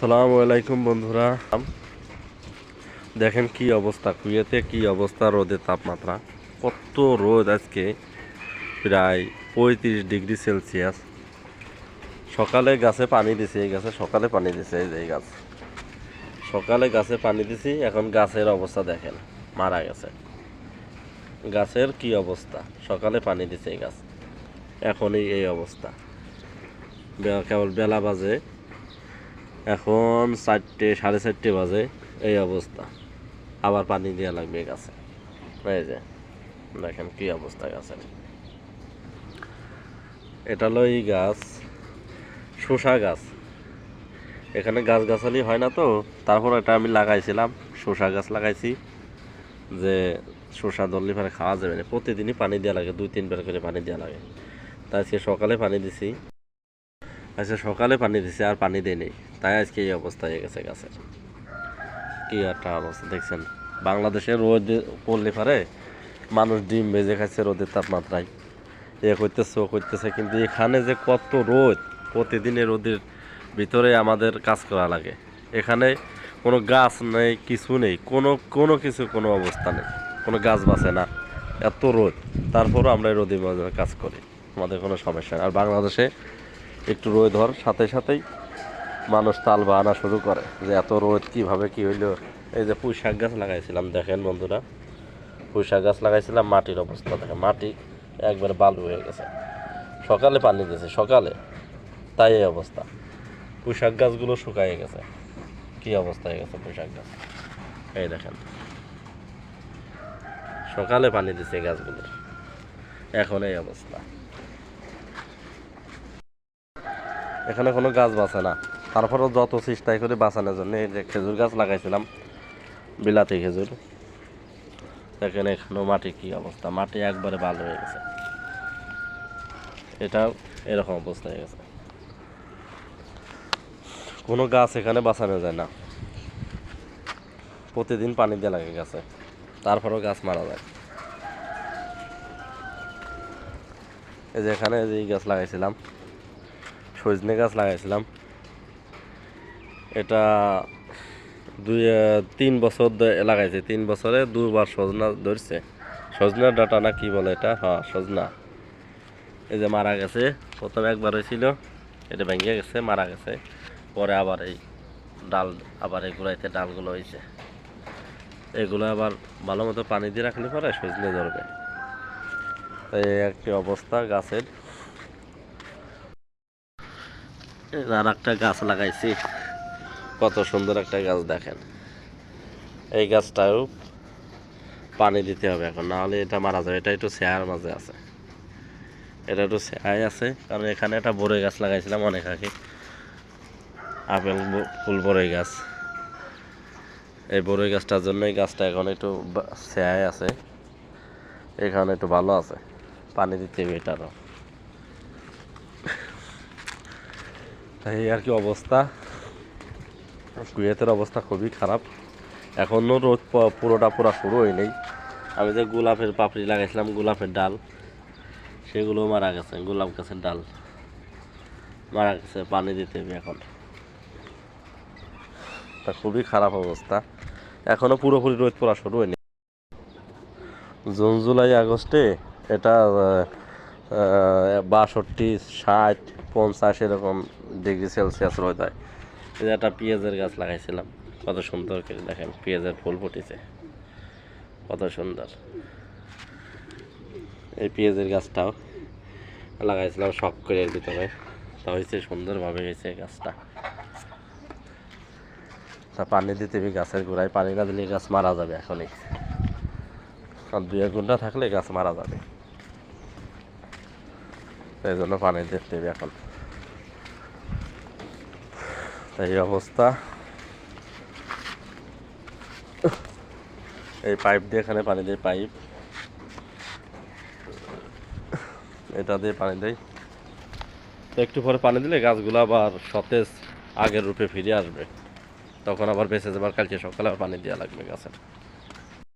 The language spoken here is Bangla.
আসসালামু আলাইকুম বন্ধুরা। দেখেন কি অবস্থা, কুয়েতে কি অবস্থা রোদের তাপমাত্রা। কত রোদ আজকে, প্রায় পঁয়ত্রিশ ডিগ্রি সেলসিয়াস। সকালে গাছে পানি দিছি, এই গাছে সকালে পানি দিছে, এই গাছ। সকালে গাছে পানি দিছি, এখন গাছের অবস্থা দেখেন, মারা গেছে। গাছের কি অবস্থা? সকালে পানি দিছে এই গাছ, এখনই এই অবস্থা। কেবল বেলা বাজে এখন চারটে, সাড়ে চারটে বাজে। এই অবস্থা। আবার পানি দেওয়া লাগবে গাছে। এই যে, দেখেন কি অবস্থা গাছের। এটা হলো এই গাছ, শসা গাছ। এখানে গাছ গাছালি হয় না তো, তারপর এটা আমি লাগাইছিলাম, শসা গাছ লাগাইছি। যে শসা দললি ফেলে খাওয়া যাবে না। প্রতিদিনই পানি দেওয়া লাগে, দুই তিনবার করে পানি দেওয়া লাগে। তাই আজকে সকালে পানি দিছি। আচ্ছা সকালে পানি দিছে, আর পানি দেয়নি। তাই আজকে এই অবস্থা হয়ে গেছে গাছের। কি একটা অবস্থা, দেখছেন? বাংলাদেশে রোদ পড়লে পারে, মানুষ ডিম ভেজে খাচ্ছে, রোদের তাপমাত্রায়। এ করতেছে ও করতেছে কিন্তু এখানে যে কত রোদ, প্রতিদিনের রোদের ভিতরে আমাদের কাজ করা লাগে। এখানে কোনো গাছ নেই, কিছু নেই, কোনো কোনো কিছু, কোনো অবস্থা নেই। কোনো গাছ বাঁচে না। এত রোদ, তারপরও আমরা রোদের মাঝে কাজ করি। আমাদের কোনো সমস্যা আর বাংলাদেশে একটু রোদ হওয়ার সাথে সাথেই মানুষ তাল বাহানা শুরু করে যে এত রোদ কীভাবে কি হইল। এই যে পুঁই শাক গাছ লাগাইছিলাম, দেখেন বন্ধুরা, পুঁই শাক গাছ লাগাইছিলাম, মাটির অবস্থা দেখেন, মাটি একবারে বালু হয়ে গেছে। সকালে পানি দিয়েছে, সকালে। তাই এই অবস্থা। পুঁই শাক গাছগুলো শুকায় গেছে। কি অবস্থা হয়ে গেছে পুঁই শাক গাছ? এই দেখেন। সকালে পানি দিছে গাছগুলোর এখন এই অবস্থা। এখানে কোনো গাছ বাঁচে না। তারপরেও যত চেষ্টাই করে বাঁচানোর জন্য, এই যে খেজুর গাছ লাগাইছিলাম, বিলাতি খেজুর। দেখেন এখানেও মাটি কি অবস্থা, মাটি একবারে ভালো হয়ে গেছে। এটা এরকম অবস্থা হয়ে গেছে। কোনো গাছ এখানে বাঁচানো যায় না। প্রতিদিন পানি দেওয়া লাগে গাছে, তারপরেও গাছ মারা যায়। এই যে এখানে যে গাছ লাগাইছিলাম সজনে গাছ লাগাইছিলাম। এটা দুই তিন বছর লাগাইছে, তিন বছরে দুবার সজনা ধরছে। সজনার ডাটা না কি বলে এটা? হ্যাঁ সজনা। এই যে মারা গেছে, প্রথমে একবার হয়েছিল, এটা ভেঙে গেছে, মারা গেছে। পরে আবার এই ডাল, আবার এই গুড়াইতে ডালগুলো হয়েছে। এগুলো আবার ভালো মতো পানি দিয়ে রাখলে পরে সজনে ধরবে। এই একটি অবস্থা গাছের। আর একটা গাছ লাগাইছি। কত সুন্দর একটা গাছ দেখেন। এই গাছটাও পানি দিতে হবে এখন, নাহলে এটা মারা যাবে। এটা একটু শেয়ার মাঝে আছে। এটা একটু শেয়ায় আছে, কারণ এখানে একটা বড়ই গাছ লাগাইছিলাম অনেক আগে। আপেল ফুল বড়ই গাছ। এই বড়ই গাছটার জন্য এই গাছটা এখন একটু শেয়ায় আছে। এখানে একটু ভালো আছে। পানি দিতে হবে এটারও এই আর কি অবস্থা? কুয়েতের অবস্থা খুবই খারাপ। এখনও রোদ পুরোটা পুরা শুরু হয়নি। আমি যে গোলাপের পাপড়ি লাগাইছিলাম, গোলাপের ডাল, সেগুলো মারা গেছে, গোলাপ গাছের ডাল। মারা গেছে পানি দিতে হবে এখন। তা খুবই খারাপ অবস্থা। এখনও পুরোপুরি রোদ পড়া শুরু হয়নি। জুন, জুলাই, আগস্টে এটা বাষট্টি, ষাট, পঞ্চাশ এরকম ডিগ্রি সেলসিয়াস রোদ হয়। এই যে একটা পেঁয়াজের গাছ লাগাইছিলাম, কত সুন্দর করে দেখেন, পেঁয়াজের ফুল ফুটেছে। কত সুন্দর। এই পেঁয়াজের গাছটাও লাগাইছিলাম শখ করে এর ভিতরে। তা হয়েছে সুন্দরভাবে হয়েছে গাছটা। তা পানি দিতে হবে গাছের গোড়ায়, পানি না দিলে গাছ মারা যাবে এখনই। আর দুই এক ঘণ্টা থাকলে গাছ মারা যাবে। এই জন্য পানি দিতে হবে এখন। তাই এই অবস্থা। এই পাইপ দিয়ে এখানে পানি দেয় পাইপ। এটা দিয়ে পানি দেয় একটু পরে পানি দিলে গাছগুলো আবার সতেজ আগের রূপে ফিরে আসবে। তখন আবার বেঁচে যাবার কালকে সকালে আবার পানি দেওয়া লাগবে গাছের।